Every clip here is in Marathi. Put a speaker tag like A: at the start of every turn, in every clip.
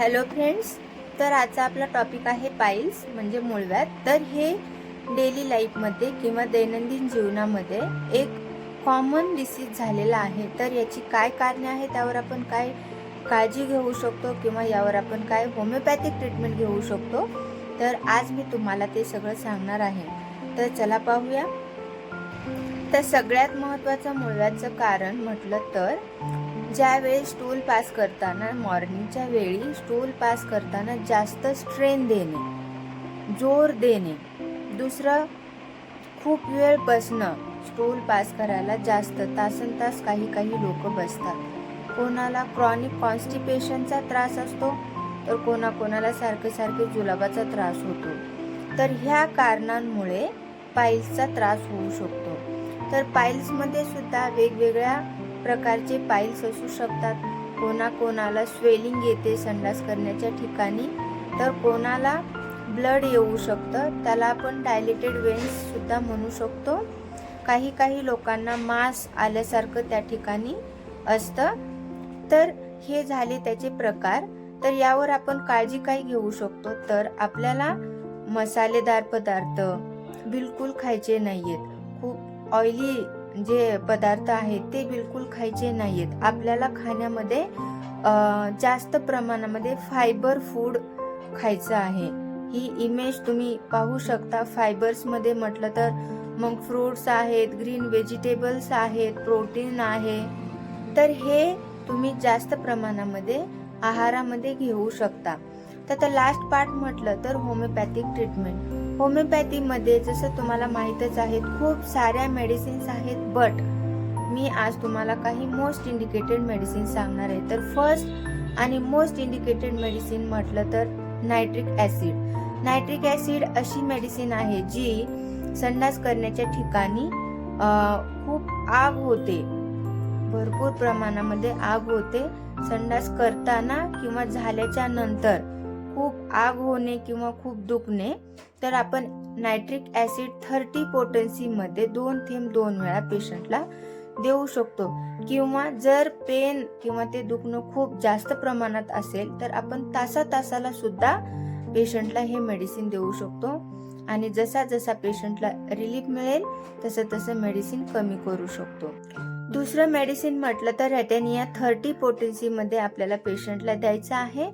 A: हॅलो फ्रेंड्स तर आजचा आपला टॉपिक आहे पाईल्स म्हणजे मुळव्यात तर हे डेली लाईफमध्ये किंवा दैनंदिन जीवनामध्ये एक कॉमन डिसीज झालेला आहे. तर याची काय कारणे आहे त्यावर आपण काय काळजी घेऊ शकतो किंवा यावर आपण काय होमिओपॅथिक ट्रीटमेंट घेऊ शकतो? तर आज मी तुम्हाला ते सगळं सांगणार आहे. तर चला पाहूया. तर सगळ्यात महत्त्वाचं मुळव्याचं कारण म्हटलं तर ज्यावेळी स्टूल पास करताना मॉर्निंगच्या वेळी स्टूल पास करताना जास्त स्ट्रेन देणे जोर देणे. दुसरं खूप वेळ बसणं. स्टूल पास करायला जास्त तासन तास काही काही लोक बसतात. कोणाला क्रॉनिक कॉन्स्टिपेशनचा त्रास असतो तर कोणाकोणाला सारखे सारखे जुलाबाचा त्रास होतो. तर ह्या कारणांमुळे पाईल्सचा त्रास होऊ शकतो. तर पाईल्समध्ये सुद्धा वेगवेगळ्या प्रकारचे पाईल्स असू शकतात. कोणाकोणाला स्वेलिंग येते संडास करण्याच्या ठिकाणी. तर कोणाला ब्लड येऊ शकतं त्याला आपण डायलेटेड वेन्ससुद्धा म्हणू शकतो. काही काही लोकांना मास आल्यासारखं त्या ठिकाणी असतं. तर हे झाले त्याचे प्रकार. तर यावर आपण काळजी काय घेऊ शकतो. तर आपल्याला मसालेदार पदार्थ बिलकुल खायचे नाहीयेत. खूप ऑइली जे पदार्थ आहेत ते बिलकुल खायचे नाहीत आपल्याला खाण्यामध्ये जास्त प्रमाणामध्ये फायबर फूड खायचं आहे. ही इमेज तुम्ही पाहू शकता. फायबर्समध्ये म्हटलं तर मग फ्रुट्स आहेत ग्रीन व्हेजिटेबल्स आहेत प्रोटीन आहे. तर हे तुम्ही जास्त प्रमाणामध्ये आहारामध्ये घेऊ शकता. तर आता लास्ट पार्ट म्हटलं तर होमिओपॅथिक ट्रीटमेंट होमिओपॅथीमध्ये जसं तुम्हाला माहीतच आहे खूप साऱ्या मेडिसिन्स आहेत बट मी आज तुम्हाला काही मोस्ट इंडिकेटेड मेडिसिन सांगणार आहे. तर फर्स्ट आणि मोस्ट इंडिकेटेड मेडिसिन म्हटलं तर नायट्रिक ॲसिड नायट्रिक ॲसिड अशी मेडिसिन आहे जी संडास करण्याच्या ठिकाणी खूप आग होते. भरपूर प्रमाणामध्ये आग होते संडास करताना किंवा झाल्याच्यानंतर. खूप आग होणे किंवा खूप दुखणे तर आपण नायट्रिक ॲसिड थर्टी पोटन्सीमध्ये दोन थेंब दोन वेळा पेशंटला देऊ शकतो. किंवा जर पेन किंवा ते दुखणं खूप जास्त प्रमाणात असेल तर आपण तासा तासाला सुद्धा पेशंटला हे मेडिसिन देऊ शकतो. आणि जसा जसा पेशंटला रिलीफ मिळेल तसं तसं मेडिसिन कमी करू शकतो. दुसरं मेडिसिन म्हटलं तर रेटेनिया थर्टी पोटेन्सीमध्ये आपल्याला पेशंटला द्यायचं आहे.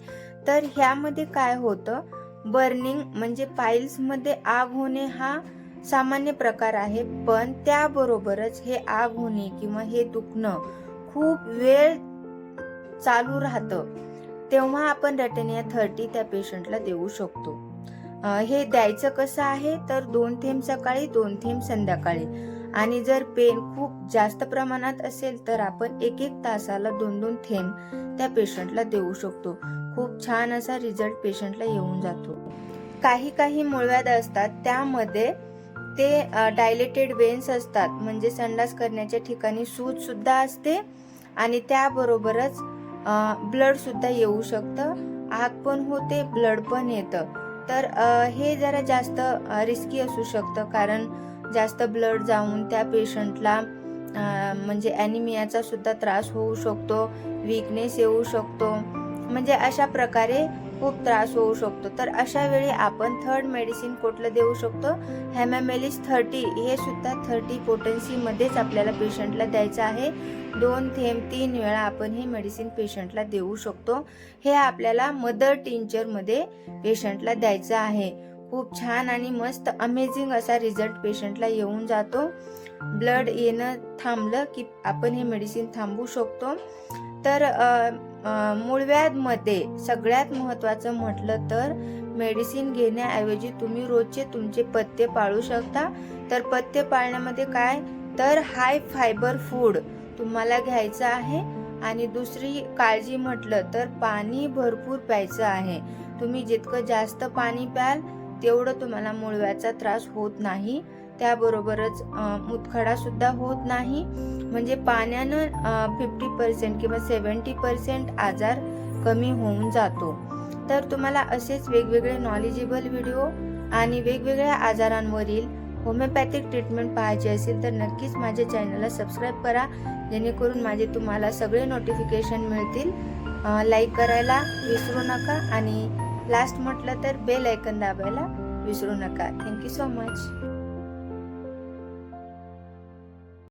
A: तर ह्यामध्ये काय होतं? बर्निंग म्हणजे पाईल्समध्ये आग होणे हा सामान्य प्रकार आहे. पण त्याबरोबरच हे आग होणे किंवा हे दुखणं खूप वेळ चालू राहतं. तेव्हा आपण रेटेनिया थर्टी त्या पेशंटला देऊ शकतो. हे द्यायचं कसं आहे? तर दोन थेंब सकाळी दोन थेंब संध्याकाळी. आणि जर पेन खूप जास्त प्रमाणात असेल तर आपण एक एक तासाला दोन दोन थेंब त्या पेशंटला देऊ शकतो. खूप छान असा रिझल्ट पेशंटला येऊन जातो. काही काही मुळव्याध असतात. त्यामध्ये ते डायलेटेड वेन्स असतात. म्हणजे संडास करण्याच्या ठिकाणी सूज सुद्धा असते आणि त्याबरोबरच ब्लड सुद्धा येऊ शकतं. आग पण होते ब्लड पण येतं. तर हे जरा जास्त रिस्की असू शकतं. कारण जास्त ब्लड जाऊन त्या पेशंटला म्हणजे ॲनिमियाचा सुद्धा त्रास होऊ शकतो विकनेस येऊ शकतो. म्हणजे अशा प्रकारे खूप त्रास होऊ शकतो. तर अशा वेळी आपण थर्ड मेडिसिन कुठलं देऊ शकतो? हॅमॅमेलिस थर्टी हे सुद्धा थर्टी पोटन्सीमध्येच आपल्याला पेशंटला द्यायचं आहे. दोन थेंब तीन वेळा आपण हे मेडिसिन पेशंटला देऊ शकतो. हे आपल्याला मदर टिंचरमध्ये पेशंटला द्यायचं आहे. खूप छान आणि मस्त अमेझिंग असा रिझल्ट पेशंटला येऊन जातो. ब्लड येणं थांबलं की आपण हे मेडिसिन थांबवू शकतो. तर मूळव्याधमध्ये सगळ्यात महत्त्वाचं म्हटलं तर मेडिसिन घेण्याऐवजी तुम्ही रोजचे तुमचे पथ्य पाळू शकता. तर पथ्य पाळण्यामध्ये काय? तर हाय फायबर फूड तुम्हाला घ्यायचं आहे. आणि दुसरी काळजी म्हटलं तर पाणी भरपूर प्यायचं आहे. तुम्ही जितकं जास्त पाणी प्याल तेवढं तुम्हाला मुळव्याचा त्रास होत नाही. त्याबरोबरच मुतखडासुद्धा मुतखडा सुद्धा होत नाही. म्हणजे पाण्यानं फिफ्टी पर्सेंट किंवा सेवन्टी पर्सेंट आजार कमी होऊन जातो. तर तुम्हाला असेच वेगवेगळे नॉलेजेबल व्हिडिओ आणि वेगवेगळ्या आजारांवरील होमिओपॅथिक ट्रीटमेंट पाहायची असेल तर नक्कीच माझ्या चॅनलला सबस्क्राईब करा. जेणेकरून माझे तुम्हाला सगळे नोटिफिकेशन मिळतील. लाईक करायला विसरू नका आणि लास्ट म्हटलं तर बेल ऐकन दाबायला विसरू नका. Thank you so much